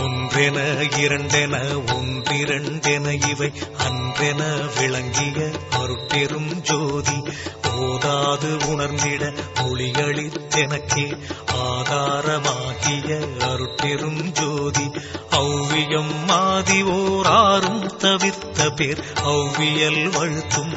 ஒன்றென இரண்டென ஒன்றிரண்டென இவை அன்றென விளங்கிய அருட்பெரும் ஜோதி. ஓதாது உணர்ந்திட மொழியளித்தெனக்கே ஆதாரமாகிய அருட்பெரும் ஜோதி. ஔவியம் மாதி ஓராறும் தவிர்த்த பேர் ஔவியல் வழுத்தும்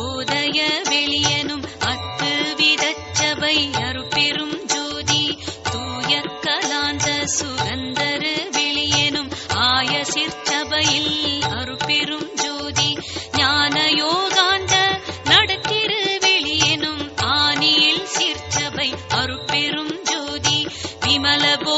சுகந்தரு வெளியனும் ஆய சிற்சபையில் அருட்பெரும் ஜோதி ஞான யோகாண்ட நடத்திரு வெளியனும் ஆனியில் சிற்சபை அருட்பெரும் ஜோதி விமல போ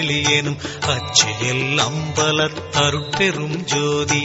வெளியேனும் அச்செயல் அம்பல தருட்பெரும் ஜோதி.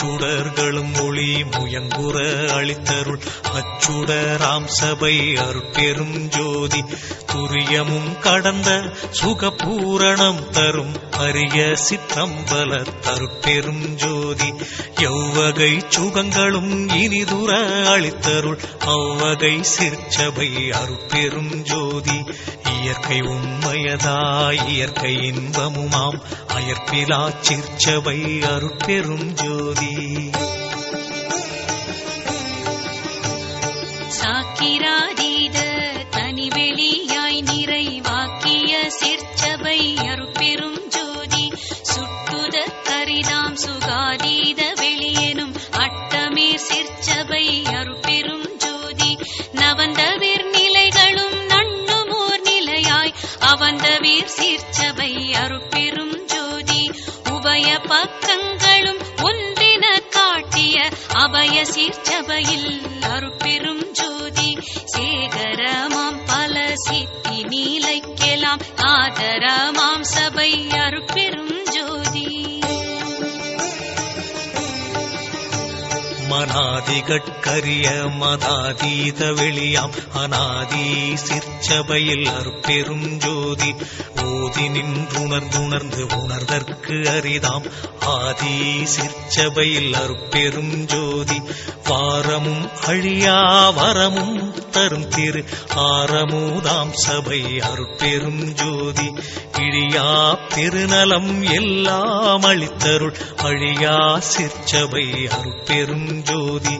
அச்சுடர்களும் ஒளி முயங்குற அளித்தருள். அச்சுடராம் சபை அருட்பெரும் ஜோதி. துரியமும் கடந்த சுகபூரணம் தரும். அரிய சித்தம்பல தருட்பெரும் ஜோதி. எவ்வகை சுகங்களும் இனிதுர அளித்தருள். அவ்வகை சிற்சபை அருட்பெரும் ஜோதி. இயற்கை உண்மையதாய் இயற்கை இன்பமுமாம். அயற்பிலா சிற்சபை அருட்பெரும் ஜோதி. சாக்கிராதீத தனிவெளியாய் நிறைவாக்கிய சிற்சபை அருட்பெரும் ஜோதி. சுட்டுத கரிதாம் சுகாதீத வெளியெனும் அட்டமீர் சிற்சபை அருட்பெரும் ஜோதி. நவந்தவிர் நிலைகளும் நண்ணுமோர் நிலையாய் அவந்தவீர் சீர்ச்சபை அருப்பெரும் ஜோதி. உபய பக்கங்கள் அபய சீர்ச்சபையில் அருட்பெரும் ஜோதி. சேகரமாம் பல சித்தி நீலைக்கெலாம். ஆதரமாம் சபை அருட்பெரும் ஜோதி. மனா ஆதிகட்கரிய மதாதீத வெளியாம். அநாதி சிற்சபையில் அற்பெரும் ஜோதி. ஓதி நின்றுணர்ந்துணர்ந்து உணர்தற்கு அரிதாம். ஆதி சிற்சபையில் அற்பெரும் ஜோதி. வாரமும் அழியா வரமும் தரும் திரு. ஆரமுதாம் சபை அற்பெரும் ஜோதி. இழியா பெருநலம் எல்லாம் அளித்தருள் அழியா சிற்சபை அருட்பெரும் ஜோதி.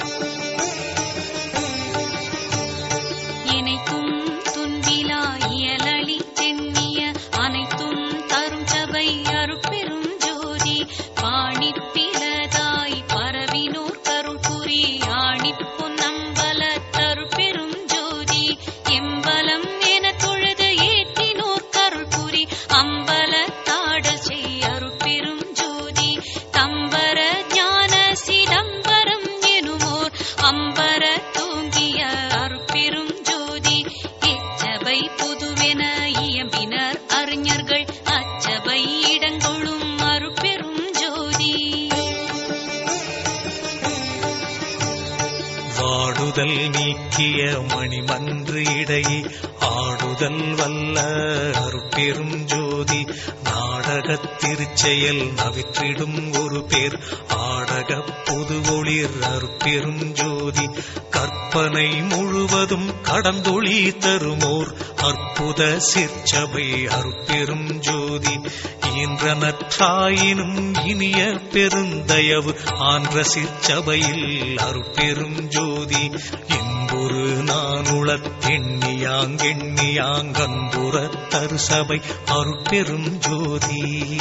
நீக்கிய மணிமன்று இடையே ஆடுதல் வல்ல அருட்பெரும் ஜோதி. நாடகத் திருச்செயல் நவிற்றிடும் ஒரு பேர். ஆடக பொது ஒளிர் அருட்பெரும் ஜோதி. கற்பனை முழுவதும் கடந்தொளி தருமோர். அற்புத சிற்சபை அருட்பெரும் ஜோதி. ஈன்றனற்றாயினும் இனிய பெருந்தயவு. ஆன்ற சிற்சபையில் அருட்பெரும் ஜோதி. என்பொரு நானுளத் எண்ணியாங்கெண்ணியாங்கன்புற தருசபை அருட்பெரும் ஜோதி.